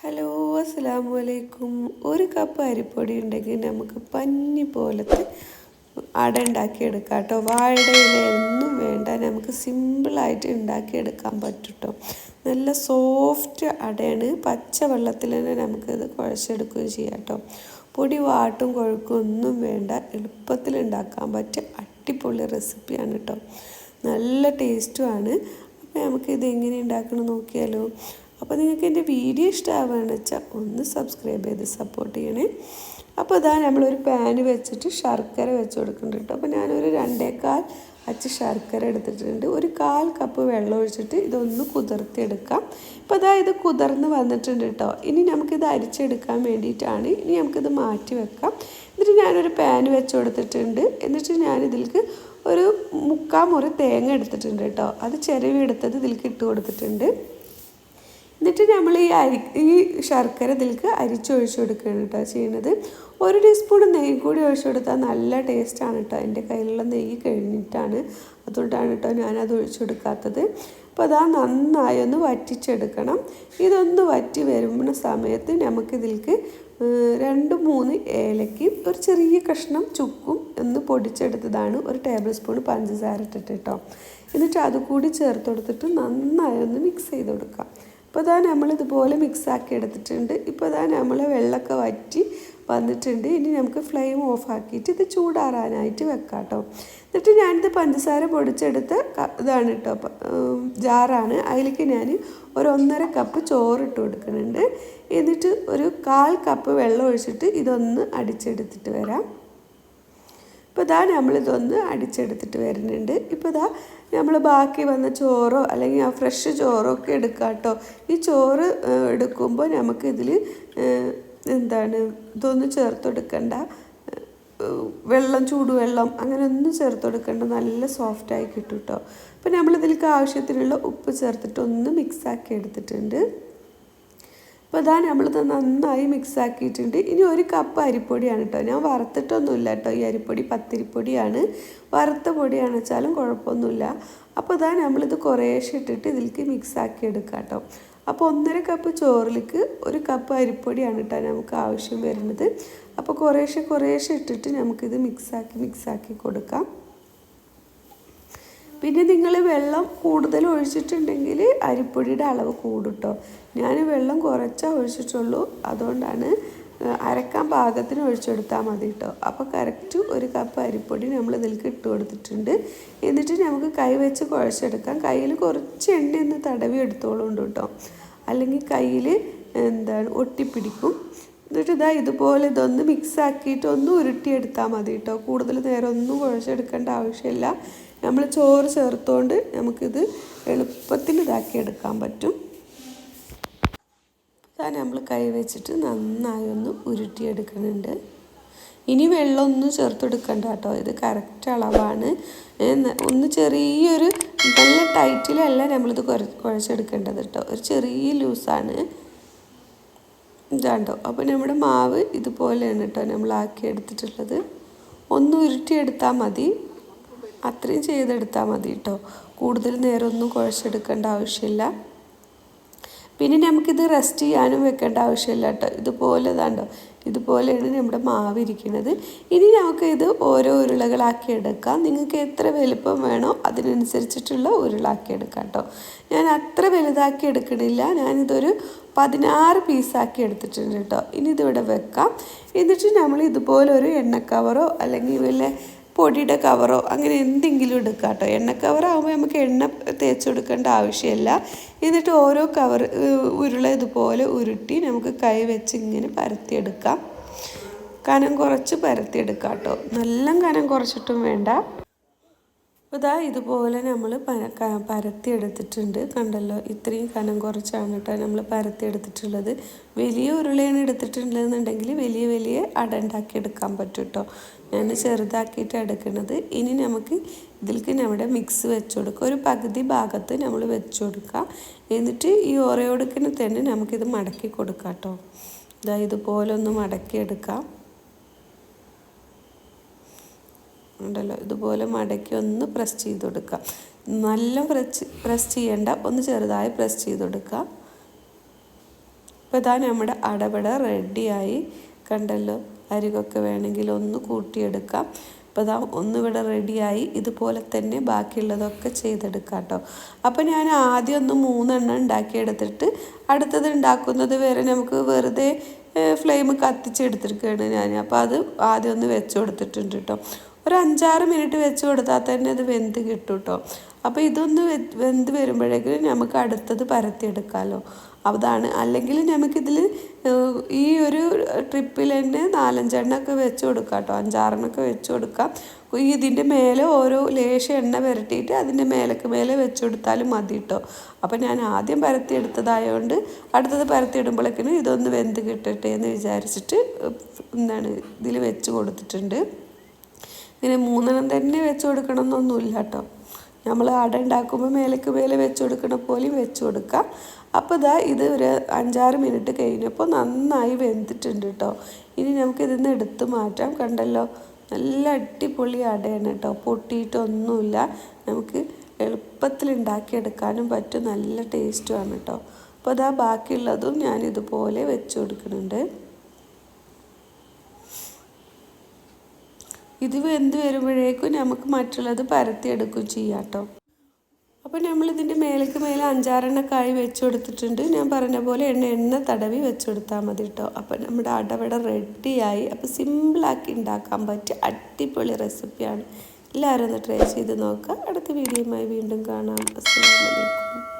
Hello അസ്സാം വലൈക്കും ഒരു കപ്പ് അരിപ്പൊടി ഉണ്ടെങ്കിൽ നമുക്ക് പഞ്ഞി പോലത്തെ അട ഉണ്ടാക്കിയെടുക്കാം കേട്ടോ. വാഴയിലൊന്നും വേണ്ട നമുക്ക് സിമ്പിളായിട്ട് ഉണ്ടാക്കിയെടുക്കാൻ പറ്റും കേട്ടോ. നല്ല സോഫ്റ്റ് അടയാണ്. പച്ച വെള്ളത്തിൽ തന്നെ നമുക്കിത് കുഴച്ചെടുക്കുകയും ചെയ്യാം കേട്ടോ. പൊടി വാട്ടും കുഴക്കും ഒന്നും വേണ്ട. എളുപ്പത്തിൽ ഉണ്ടാക്കാൻ പറ്റിയ അടിപൊളി റെസിപ്പിയാണ് കേട്ടോ. നല്ല ടേസ്റ്റുമാണ് അപ്പോൾ നമുക്കിത് എങ്ങനെ ഉണ്ടാക്കണം നോക്കിയാലോ. അപ്പോൾ നിങ്ങൾക്ക് എന്റെ വീഡിയോ ഇഷ്ടമാവുകയാണെന്ന് വെച്ചാൽ ഒന്ന് സബ്സ്ക്രൈബ് ചെയ്ത് സപ്പോർട്ട് ചെയ്യണേ. അപ്പോൾ അതാ നമ്മളൊരു പാന് വെച്ചിട്ട് ശർക്കര വെച്ച് കൊടുക്കുന്നുണ്ട് കേട്ടോ അപ്പോൾ ഞാനൊരു രണ്ടേക്കാൽ അച്ച് ശർക്കര എടുത്തിട്ടുണ്ട്. ഒരു കാൽ കപ്പ് വെള്ളം ഒഴിച്ചിട്ട് ഇതൊന്ന് കുതിർത്തിയെടുക്കാം. ഇപ്പോൾ അതാ ഇത് കുതിർന്ന് വന്നിട്ടുണ്ട് കേട്ടോ ഇനി നമുക്കിത് അരിച്ചെടുക്കാൻ വേണ്ടിയിട്ടാണ് ഇനി നമുക്കിത് മാറ്റി വെക്കാം. എന്നിട്ട് ഞാനൊരു പാന് വെച്ച് കൊടുത്തിട്ടുണ്ട്. എന്നിട്ട് ഞാനിതിലേക്ക് ഒരു മുക്കാൽ മുറി തേങ്ങ എടുത്തിട്ടുണ്ട് കേട്ടോ അത് ചിരവി എടുത്തത് ഇതിലേക്ക് ഇട്ട് കൊടുത്തിട്ടുണ്ട്. എന്നിട്ട് നമ്മൾ ഈ അരി ഈ ശർക്കര ഇതിലേക്ക് അരിച്ചൊഴിച്ചു കൊടുക്കുകയാണ് കേട്ടോ ചെയ്യുന്നത്. ഒരു ടീസ്പൂൺ നെയ്യ് കൂടി ഒഴിച്ചു കൊടുത്താൽ നല്ല ടേസ്റ്റാണ് കേട്ടോ. എന്റെ കയ്യിലുള്ള നെയ്യ് കഴിഞ്ഞിട്ടാണ്. അതുകൊണ്ടാണ് കേട്ടോ ഞാനത് ഒഴിച്ചു കൊടുക്കാത്തത്. അപ്പോൾ അതാ നന്നായി ഒന്ന് വറ്റിച്ചെടുക്കണം. ഇതൊന്ന് വറ്റി വരുന്ന സമയത്ത് നമുക്കിതിലേക്ക് രണ്ട് മൂന്ന് ഏലക്കയും ഒരു ചെറിയ കഷ്ണം ചുക്കും ഒന്ന് പൊടിച്ചെടുത്തതാണ്. ഒരു ടേബിൾ സ്പൂൺ പഞ്ചസാര ഇട്ടിട്ട് കേട്ടോ. എന്നിട്ട് അതുകൂടി ചേർത്ത് കൊടുത്തിട്ട് നന്നായി ഒന്ന് മിക്സ് ചെയ്ത് കൊടുക്കാം. ഇപ്പോൾ ഇതാ നമ്മൾ ഇതുപോലെ മിക്സാക്കി എടുത്തിട്ടുണ്ട്. ഇപ്പോൾ ഇതാ നമ്മൾ വെള്ളമൊക്കെ വറ്റി വന്നിട്ടുണ്ട്. ഇനി നമുക്ക് ഫ്ലെയിം ഓഫാക്കിയിട്ട് ഇത് ചൂടാറാനായിട്ട് വെക്കാം കേട്ടോ എന്നിട്ട് ഞാനിത് പഞ്ചസാര പൊടിച്ചെടുത്ത് ഇതാണ് കേട്ടോ ജാറാണ്. അതിലേക്ക് ഞാൻ ഒരു ഒന്നര കപ്പ് ചോറിട്ട് കൊടുക്കുന്നുണ്ട്. എന്നിട്ട് ഒരു കാൽ കപ്പ് വെള്ളം ഒഴിച്ചിട്ട് ഇതൊന്ന് അടിച്ചെടുത്തിട്ട് വരാം. ഇപ്പോൾ ഇതാ നമ്മളിതൊന്ന് അടിച്ചെടുത്തിട്ട് വരുന്നുണ്ട്. ഇപ്പോൾ ഇതാ നമ്മൾ ബാക്കി വന്ന ചോറോ അല്ലെങ്കിൽ ആ ഫ്രഷ് ചോറോ ഒക്കെ എടുക്കാം കേട്ടോ ഈ ചോറ് എടുക്കുമ്പോൾ നമുക്കിതിൽ എന്താണ് ഇതൊന്നും ചേർത്ത് കൊടുക്കണ്ട വെള്ളം ചൂടുവെള്ളം അങ്ങനെ ഒന്നും ചേർത്ത് നല്ല സോഫ്റ്റായി കിട്ടും കേട്ടോ അപ്പോൾ നമ്മളിതിലേക്ക് ആവശ്യത്തിനുള്ള ഉപ്പ് ചേർത്തിട്ട് ഒന്ന് മിക്സാക്കി എടുത്തിട്ടുണ്ട്. അപ്പോൾ ഇതാ നമ്മളിത് നന്നായി മിക്സ് ആക്കിയിട്ടുണ്ട്. ഇനി ഒരു കപ്പ് അരിപ്പൊടിയാണ് കേട്ടോ ഞാൻ വറുത്തിട്ടൊന്നുമില്ല കേട്ടോ ഈ അരിപ്പൊടി പത്തിരിപ്പൊടിയാണ്. വറുത്ത പൊടിയാണ് വെച്ചാലും കുഴപ്പമൊന്നുമില്ല. അപ്പോൾ ഇതാ നമ്മളിത് കുറേശ്ശെ ഇട്ടിട്ട് ഇതിലേക്ക് മിക്സ് ആക്കി എടുക്കാം കേട്ടോ അപ്പോൾ ഒന്നര കപ്പ് ചോറിലേക്ക് ഒരു കപ്പ് അരിപ്പൊടിയാണ് കേട്ടോ നമുക്ക് ആവശ്യം വരുന്നത്. അപ്പോൾ കുറേശ്ശെ കുറേശ്ശെ ഇട്ടിട്ട് നമുക്കിത് മിക്സാക്കി മിക്സാക്കി കൊടുക്കാം. പിന്നെ നിങ്ങൾ വെള്ളം കൂടുതൽ ഒഴിച്ചിട്ടുണ്ടെങ്കിൽ അരിപ്പൊടിയുടെ അളവ് കൂടുട്ടോ ഞാൻ വെള്ളം കുറച്ചാൽ ഒഴിച്ചിട്ടുള്ളൂ. അതുകൊണ്ടാണ് അരക്കാൻ പാകത്തിന് ഒഴിച്ചെടുത്താൽ മതി കേട്ടോ അപ്പോൾ കറക്റ്റ് ഒരു കപ്പ് അരിപ്പൊടി നമ്മൾ ഇതിലേക്ക് ഇട്ട് കൊടുത്തിട്ടുണ്ട്. എന്നിട്ട് നമുക്ക് കൈ വെച്ച് കുഴച്ചെടുക്കാം. കയ്യിൽ കുറച്ച് എണ്ണ ഒന്ന് തടവി എടുത്തോളുണ്ട് കേട്ടോ അല്ലെങ്കിൽ കയ്യിൽ എന്താണ് ഒട്ടിപ്പിടിക്കും. എന്നിട്ട് ഇതാ ഇതുപോലെ ഇതൊന്ന് മിക്സ് ആക്കിയിട്ട് ഒന്ന് ഉരുട്ടിയെടുത്താൽ മതി കേട്ടോ കൂടുതൽ നേരം ഒന്നും കുഴച്ചെടുക്കേണ്ട ആവശ്യമില്ല. നമ്മൾ ചോറ് ചേർത്തുകൊണ്ട് നമുക്കിത് എളുപ്പത്തിൽ ഇതാക്കി എടുക്കാൻ പറ്റും. ഇതാ നമ്മൾ കൈ വെച്ചിട്ട് നന്നായി ഒന്ന് ഉരുട്ടിയെടുക്കുന്നുണ്ട്. ഇനി വെള്ളമൊന്നും ചേർത്തെടുക്കണ്ട കേട്ടോ. ഇത് കറക്റ്റ് അളവാണ്. ഒന്ന് ചെറിയൊരു നല്ല ടൈറ്റിലല്ല നമ്മളിത് കുഴ കുഴച്ചെടുക്കേണ്ടത് കേട്ടോ. ഒരു ചെറിയ ലൂസാണ്. ഇതാണ്ടോ. അപ്പോൾ നമ്മുടെ മാവ് ഇതുപോലെയാണ് കേട്ടോ നമ്മൾ ആക്കി എടുത്തിട്ടുള്ളത് ഒന്ന് ഉരുട്ടിയെടുത്താൽ മതി. അത്രയും ചെയ്തെടുത്താൽ മതി കേട്ടോ കൂടുതൽ നേരമൊന്നും കുഴച്ചെടുക്കേണ്ട ആവശ്യമില്ല. പിന്നെ നമുക്കിത് റെസ്റ്റ് ചെയ്യാനും വെക്കേണ്ട ആവശ്യമില്ല കേട്ടോ ഇതുപോലെ ഇതാണ്ടോ ഇതുപോലെയാണ് നമ്മുടെ മാവ് ഇരിക്കുന്നത്. ഇനി നമുക്ക് ഇത് ഓരോ ഉരുളകളാക്കി എടുക്കാം. നിങ്ങൾക്ക് എത്ര വലുപ്പം വേണോ അതിനനുസരിച്ചിട്ടുള്ള ഉരുളാക്കി എടുക്കാം കേട്ടോ ഞാൻ അത്ര വലുതാക്കി എടുക്കണില്ല. ഞാനിതൊരു പതിനാറ് പീസാക്കി എടുത്തിട്ടുണ്ട് കേട്ടോ ഇനി ഇതിവിടെ വെക്കാം. എന്നിട്ട് നമ്മൾ ഇതുപോലെ ഒരു എണ്ണ കവറോ അല്ലെങ്കിൽ വല്ല പൊടിയുടെ കവറോ അങ്ങനെ എന്തെങ്കിലും എടുക്കാം കേട്ടോ എണ്ണ കവറാകുമ്പോൾ നമുക്ക് എണ്ണ തേച്ച് കൊടുക്കേണ്ട ആവശ്യമില്ല. എന്നിട്ട് ഓരോ കവർ ഉരുള ഇതുപോലെ ഉരുട്ടി നമുക്ക് കൈ വെച്ച് ഇങ്ങനെ പരത്തിയെടുക്കാം. കനം കുറച്ച് പരത്തിയെടുക്കാം കേട്ടോ നല്ല കനം കുറച്ചിട്ടും വേണ്ട. അപ്പോൾ ഇതാ ഇതുപോലെ നമ്മൾ പരത്തി എടുത്തിട്ടുണ്ട്. കണ്ടല്ലോ? ഇത്രയും കനം കുറച്ചാണ് കേട്ടോ നമ്മൾ പരത്തി എടുത്തിട്ടുള്ളത്. വലിയ ഉരുളയാണ് എടുത്തിട്ടുള്ളതെന്നുണ്ടെങ്കിൽ വലിയ വലിയ അട ഉണ്ടാക്കി എടുക്കാൻ പറ്റും കേട്ടോ. ഞാൻ ചെറുതാക്കിയിട്ട് എടുക്കുന്നത് ഇനി നമുക്ക് ഇതിലേക്ക് നമ്മുടെ മിക്സ് വെച്ച് കൊടുക്കുക ഒരു പകുതി ഭാഗത്ത് നമ്മൾ വെച്ച് കൊടുക്കുക എന്നിട്ട് ഈ ഓറയോടുക്കിന് തന്നെ നമുക്കിത് മടക്കി കൊടുക്കാം കേട്ടോ. ഇതാ ഇതുപോലെ ഒന്ന് മടക്കി എടുക്കാം. ഉണ്ടല്ലോ. ഇതുപോലെ മടക്കി ഒന്ന് പ്രസ് ചെയ്ത് കൊടുക്കുക നല്ല പ്രസ് പ്രസ് ചെയ്യേണ്ട. ഒന്ന് ചെറുതായി പ്രസ് ചെയ്ത് കൊടുക്കുക അപ്പോൾ ഇതാ നമ്മുടെ അടപട റെഡിയായി കണ്ടല്ലോ? അരികൊക്കെ വേണമെങ്കിൽ ഒന്ന് കൂട്ടിയെടുക്കാം. അപ്പോൾ ഇതാ ഒന്നിവിടെ റെഡിയായി ഇതുപോലെ തന്നെ ബാക്കിയുള്ളതൊക്കെ ചെയ്തെടുക്കാം കേട്ടോ. അപ്പോൾ ഞാൻ ആദ്യം ഒന്ന് മൂന്നെണ്ണം ഉണ്ടാക്കിയെടുത്തിട്ട് അടുത്തത് ഉണ്ടാക്കുന്നത് വരെ നമുക്ക് വെറുതെ ഫ്ലെയിം കത്തിച്ചെടുത്തിരിക്കുകയാണ് ഞാൻ. അപ്പോൾ അത് ആദ്യം ഒന്ന് വെച്ച് കൊടുത്തിട്ടുണ്ട് കേട്ടോ. ഒരു അഞ്ചാറ് മിനിറ്റ് വെച്ച് കൊടുത്താൽ തന്നെ അത് വെന്ത് കിട്ടും കേട്ടോ അപ്പോൾ ഇതൊന്ന് വെന്ത് വരുമ്പോഴേക്കും നമുക്ക് അടുത്തത് പരത്തിയെടുക്കാമല്ലോ അതാണ്. അല്ലെങ്കിൽ നമുക്കിതിൽ ഈ ഒരു ട്രിപ്പിൽ തന്നെ നാലഞ്ചെണ്ണൊക്കെ വെച്ച് കൊടുക്കാം കേട്ടോ അഞ്ചാറെണ്ണൊക്കെ വെച്ച് കൊടുക്കാം. ഇതിന്റെ മേലെ ഓരോ ലേശം എണ്ണ പുരട്ടിയിട്ട് അതിന്റെ മേലേക്ക് മേലെ വെച്ച് കൊടുത്താലും മതി കേട്ടോ അപ്പോൾ ഞാൻ ആദ്യം പരത്തിയെടുത്തതായതുകൊണ്ട് അടുത്തത് പരത്തിയിടുമ്പോഴേക്കിനും ഇതൊന്ന് വെന്ത് കിട്ടട്ടെ എന്ന് വിചാരിച്ചിട്ട് എന്താണ് ഇതിൽ വെച്ച് കൊടുത്തിട്ടുണ്ട്. ഇങ്ങനെ മൂന്നെണ്ണം തന്നെ വെച്ച് കൊടുക്കണം എന്നൊന്നുമില്ല കേട്ടോ നമ്മൾ അട ഉണ്ടാക്കുമ്പോൾ മേലേക്ക് മേലെ വെച്ച് കൊടുക്കണ പോലെയും വെച്ച് കൊടുക്കാം അപ്പോൾ ഇതാ ഇത് ഒരു അഞ്ചാറ് മിനിറ്റ് കഴിഞ്ഞപ്പോൾ നന്നായി വെന്തിട്ടുണ്ട് കേട്ടോ ഇനി നമുക്ക് നിന്ന് എടുത്ത് മാറ്റാം. കണ്ടല്ലോ? നല്ല അടിപൊളി അടയാണ് കേട്ടോ പൊട്ടിയിട്ടൊന്നുമില്ല. നമുക്ക് എളുപ്പത്തിൽ ഉണ്ടാക്കിയെടുക്കാനും പറ്റും. നല്ല ടേസ്റ്റുമാണ് കേട്ടോ അപ്പോൾ അതാ ബാക്കിയുള്ളതും ഞാൻ ഇതുപോലെ വെച്ച് കൊടുക്കുന്നുണ്ട് ഇത് വെന്ത് വരുമ്പോഴേക്കും നമുക്ക് മറ്റുള്ളത് പരത്തിയെടുക്കുകയും ചെയ്യാം കേട്ടോ അപ്പോൾ നമ്മൾ ഇതിന്റെ മേലേക്ക് മേലെ അഞ്ചാറെണ്ണക്കായി വെച്ച് കൊടുത്തിട്ടുണ്ട് ഞാൻ പറഞ്ഞ പോലെ എണ്ണ എണ്ണ തടവി വെച്ച് കൊടുത്താൽ മതി കേട്ടോ അപ്പോൾ നമ്മുടെ അടവട റെഡിയായി. അപ്പോൾ സിമ്പിളാക്കി ഉണ്ടാക്കാൻ പറ്റിയ അടിപൊളി റെസിപ്പിയാണ്. എല്ലാവരും ഒന്ന് ട്രൈ ചെയ്ത് നോക്കുക. അടുത്ത വീഡിയോയുമായി വീണ്ടും കാണാം. അസ്സാം അലൈക്കും.